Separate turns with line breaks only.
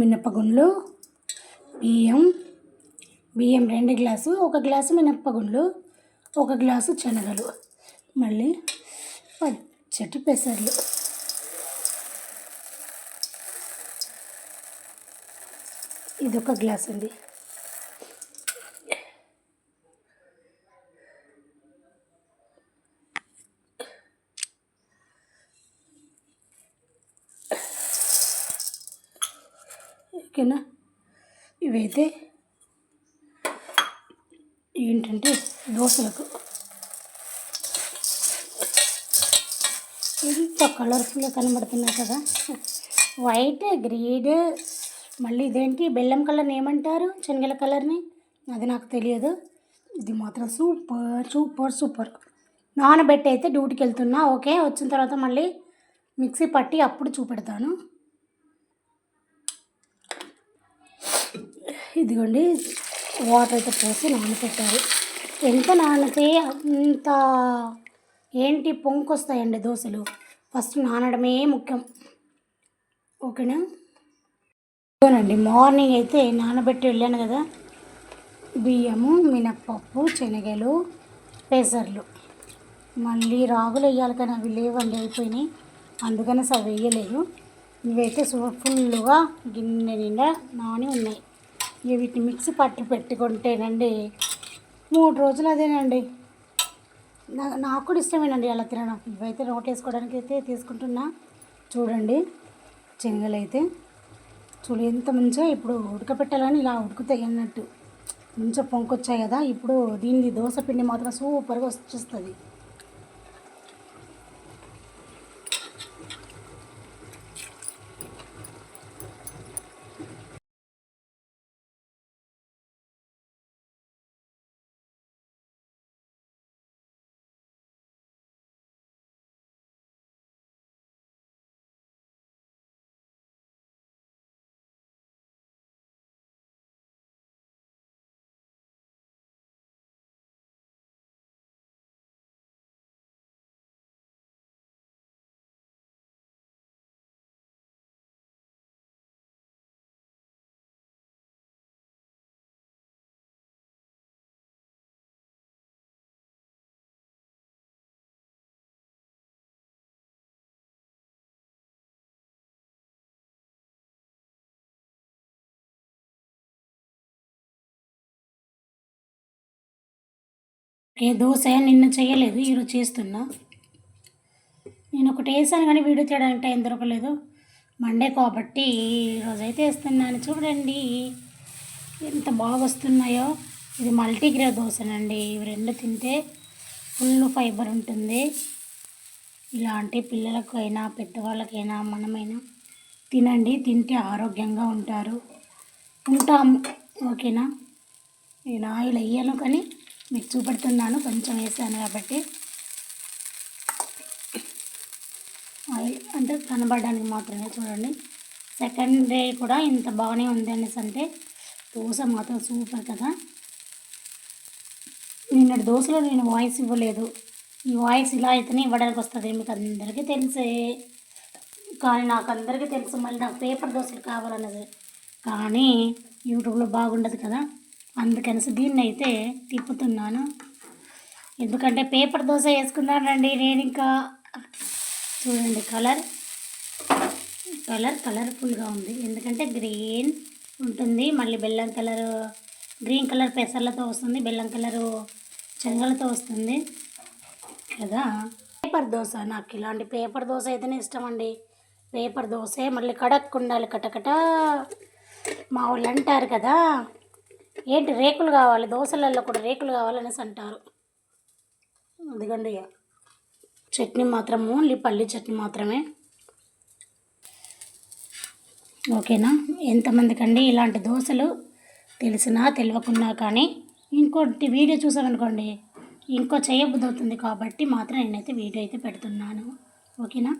మినపగుండ్లు బియ్యం బియ్యం రెండు గ్లాసు ఒక గ్లాసు మినప్పగుండ్లు ఒక గ్లాసు శనగలు మళ్ళీ పచ్చటి పెసర్లు. ఇది ఒక గ్లాస్ అండి ఓకేనా? ఇవైతే ఏంటంటే దోశలకు. ఎంత కలర్ఫుల్గా కనబడుతున్నాయి కదా. వైట్ గ్రీన్ మళ్ళీ ఇదేంటి బెల్లం కలర్ని ఏమంటారు? శనగల కలర్ని? అది నాకు తెలియదు. ఇది మాత్రం సూపర్ సూపర్ సూపర్. నానబెట్టి అయితే డ్యూటీకి వెళ్తున్నా. ఓకే వచ్చిన తర్వాత మళ్ళీ మిక్సీ పట్టి అప్పుడు చూపెడతాను. ఇదిగోండి వాటర్ అయితే పోసి నానపెట్టారు. ఎంత నానితే అంత ఏంటి పొంకొస్తాయండి దోశలు? ఫస్ట్ నానడమే ముఖ్యం. ఓకేనా? ఇదిగోనండి మార్నింగ్ అయితే నానబెట్టి వెళ్ళాను కదా. బియ్యము మినప్పప్పు శనగలు పెసర్లు. మళ్ళీ రాగులు వేయాలి కానీ అవి లేవండి అయిపోయినాయి. అందుకని అవి వేయలేదు. ఇవైతే ఫుల్గా గిన్నె నిండా నాని ఉన్నాయి. వీటిని మిక్సీ పట్టి పెట్టుకుంటేనండి మూడు రోజులు అదేనండి. నాకు కూడా ఇష్టమేనండి అలా తినడం. ఇవైతే రోట్ వేసుకోవడానికి అయితే తీసుకుంటున్నా. చూడండి శనగలు అయితే. చూడు ఎంత మంచిగా ఇప్పుడు ఉడకపెట్టాలని ఇలా ఉడుకుతాయి అన్నట్టు. మంచిగా పొంకొచ్చాయి కదా. ఇప్పుడు దీన్ని దోశ పిండి మాత్రం సూపర్గా వచ్చేస్తుంది. ఏ దోశ నిన్న చేయలేదు ఈరోజు చేస్తున్నా. నేను ఒకటి వేసాను కానీ వీడియో చేయడానికి టైం దొరకలేదు మండే కాబట్టి ఈరోజైతే వేస్తున్నాను. చూడండి ఎంత బాగా వస్తున్నాయో. ఇది మల్టీగ్రే దోశనండి. ఇవి రెండు తింటే ఫుల్ ఫైబర్ ఉంటుంది. ఇలాంటి పిల్లలకైనా పెద్దవాళ్ళకైనా మనమైనా తినండి. తింటే ఆరోగ్యంగా ఉంటారు. ఉంటాము. ఓకేనా? నేను ఆయిల్ వేయను కానీ మీకు చూపెడుతున్నాను కొంచెం వేసాను కాబట్టి. ఆయిల్ అంటే కనబడడానికి మాత్రమే చూడండి. సెకండ్ డే కూడా ఇంత బాగానే ఉంది అనేసి అంటే దోశ మాత్రం సూపర్ కదా. నిన్నటి దోశలో నేను వాయిస్ ఇవ్వలేదు. ఈ వాయిస్ ఇలా అయితేనే ఇవ్వడానికి వస్తుంది మీకు అందరికీ తెలిసే. కానీ నాకు అందరికీ తెలుసు మళ్ళీ నాకు పేపర్ దోశలు కావాలన్నది. కానీ యూట్యూబ్లో బాగుండదు కదా. అందుకనేసి దీన్ని అయితే తిప్పుతున్నాను. ఎందుకంటే పేపర్ దోశ వేసుకున్నానండి నేను ఇంకా చూడండి కలర్. కలర్ కలర్ఫుల్గా ఉంది. ఎందుకంటే గ్రీన్ ఉంటుంది. మళ్ళీ బెల్లం కలర్ గ్రీన్ కలర్ పెసర్లతో వస్తుంది. బెల్లం కలరు శనగలతో వస్తుంది. కదా? పేపర్ దోశ నాకు ఇలాంటి పేపర్ దోశ అయితేనే ఇష్టం అండి. పేపర్ దోశ మళ్ళీ కడక్కుండాలి. కటకట మా వాళ్ళు అంటారు కదా ఏంటి రేకులు కావాలి దోశలలో కూడా రేకులు కావాలనేసి అంటారు. అదిగండి చట్నీ మాత్రం ఓన్లీ పల్లి చట్నీ మాత్రమే. ఓకేనా? ఎంతమందికి అండి ఇలాంటి దోశలు తెలిసినా తెలియకున్నా కానీ ఇంకోటి వీడియో చూసామనుకోండి ఇంకో చేయబుద్ధవుతుంది కాబట్టి మాత్రం నేనైతే వీడియో అయితే పెడుతున్నాను. ఓకేనా?